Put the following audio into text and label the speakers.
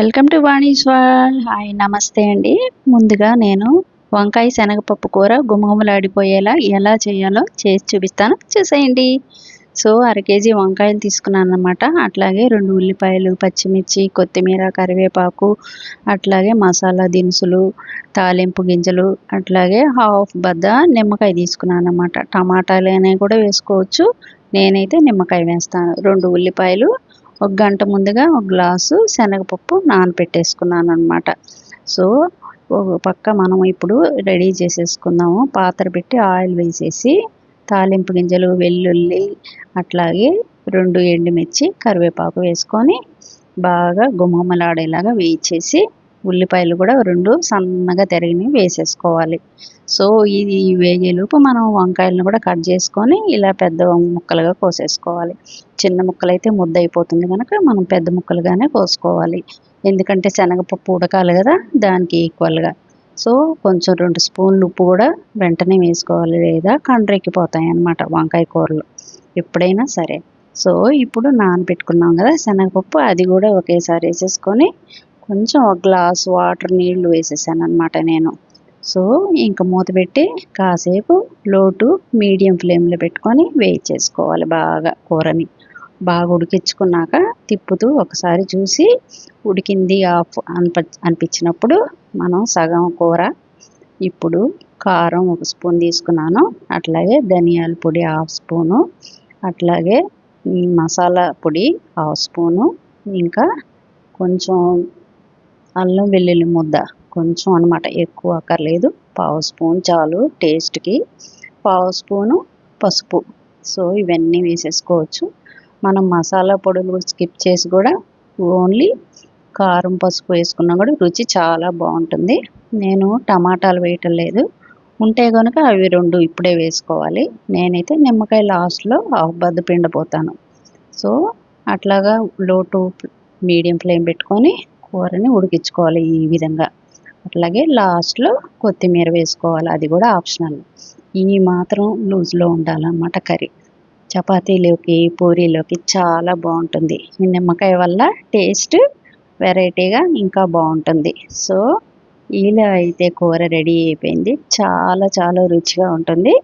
Speaker 1: Welcome to Vani's wall hi నమస్తే అండి. ముందుగా నేను వంకాయ శనగపప్పు కూర గుమగుమలాడిపోయేలా ఎలా చేయాలో చేసి చూపిస్తాను. చూసేయండి. సో అర కేజీ వంకాయలు తీసుకున్నాను అనమాట అట్లాగే రెండు ఉల్లిపాయలు పచ్చిమిర్చి కొత్తిమీర కరివేపాకు అట్లాగే మసాలా దినుసులు తాలింపు గింజలు అట్లాగే హాఫ్ బద్ద నిమ్మకాయ తీసుకున్నాను అనమాట టమాటాలు అనేవి కూడా వేసుకోవచ్చు. నేనైతే నిమ్మకాయ వేస్తాను. రెండు ఉల్లిపాయలు ఒక గంట ముందుగా ఒక గ్లాసు శనగపప్పు నానపెట్టేసుకున్నాను అనమాట సో ఒక పక్క మనం ఇప్పుడు రెడీ చేసేసుకుందాము. పాత్ర పెట్టి ఆయిల్ వేసేసి తాలింపు గింజలు వెల్లుల్లి అట్లాగే రెండు ఎండుమిర్చి కరివేపాకు వేసుకొని బాగా గుమ్మలాడేలాగా వేయించేసి ఉల్లిపాయలు కూడా రెండు సన్నగా తరిగినవి వేసేసుకోవాలి. సో ఇది వేగేలోపు మనం వంకాయలను కూడా కట్ చేసుకొని ఇలా పెద్ద ముక్కలుగా కోసేసుకోవాలి. చిన్న ముక్కలు అయితే ముద్ద అయిపోతుంది కనుక మనం పెద్ద ముక్కలుగానే కోసుకోవాలి. ఎందుకంటే శనగపప్పు ఉడకాలి కదా దానికి ఈక్వల్గా. సో కొంచెం రెండు స్పూన్లు ఉప్పు కూడా వెంటనే వేసుకోవాలి లేదా కండ్రెక్కిపోతాయి అన్నమాట వంకాయ కూరలు. ఎప్పుడైనా సరే. సో ఇప్పుడు నానబెట్టుకున్నాం కదా శనగపప్పు అది కూడా ఒకేసారి వేసేసుకొని కొంచెం ఒక గ్లాస్ వాటర్ నీళ్ళు వేసేసాను అనమాట నేను. సో ఇంక మూత పెట్టి కాసేపు లోటు మీడియం ఫ్లేమ్లో పెట్టుకొని వేయించేసుకోవాలి బాగా కూరని. బాగా ఉడికించుకున్నాక తిప్పుతూ ఒకసారి చూసి ఉడికింది ఆఫ్ అనిప అనిపించినప్పుడు మనం సగం కూర ఇప్పుడు కారం ఒక స్పూన్ తీసుకున్నాను. అట్లాగే ధనియాల పొడి హాఫ్ స్పూను. అట్లాగే మసాలా పొడి హాఫ్ స్పూను. ఇంకా కొంచెం అల్లం వెల్లుల్లి ముద్ద కొంచెం అనమాట ఎక్కువ అక్కర్లేదు. పావు స్పూన్ చాలు టేస్ట్కి పావు స్పూను పసుపు. సో ఇవన్నీ వేసేసుకోవచ్చు. మనం మసాలా పొడులు స్కిప్ చేసి కూడా ఓన్లీ కారం పసుపు వేసుకున్నా కూడా రుచి చాలా బాగుంటుంది. నేను టమాటాలు వేయటం లేదు. ఉంటే కనుక అవి రెండు ఇప్పుడే వేసుకోవాలి. నేనైతే నిమ్మకాయ లాస్ట్లో బద్ద పిండపోతాను. సో అట్లాగా లో టు మీడియం ఫ్లేమ్ పెట్టుకొని కూరని ఉడికించుకోవాలి ఈ విధంగా. అట్లాగే లాస్ట్లో కొత్తిమీర వేసుకోవాలి అది కూడా ఆప్షనల్. ఈ మాత్రం లూజ్లో ఉండాలన్నమాట కర్రీ. చపాతీలోకి పూరీలోకి చాలా బాగుంటుంది. ఈ నిమ్మకాయ వల్ల టేస్ట్ వెరైటీగా ఇంకా బాగుంటుంది. సో ఇలా అయితే కూర రెడీ అయిపోయింది. చాలా చాలా రుచిగా ఉంటుంది.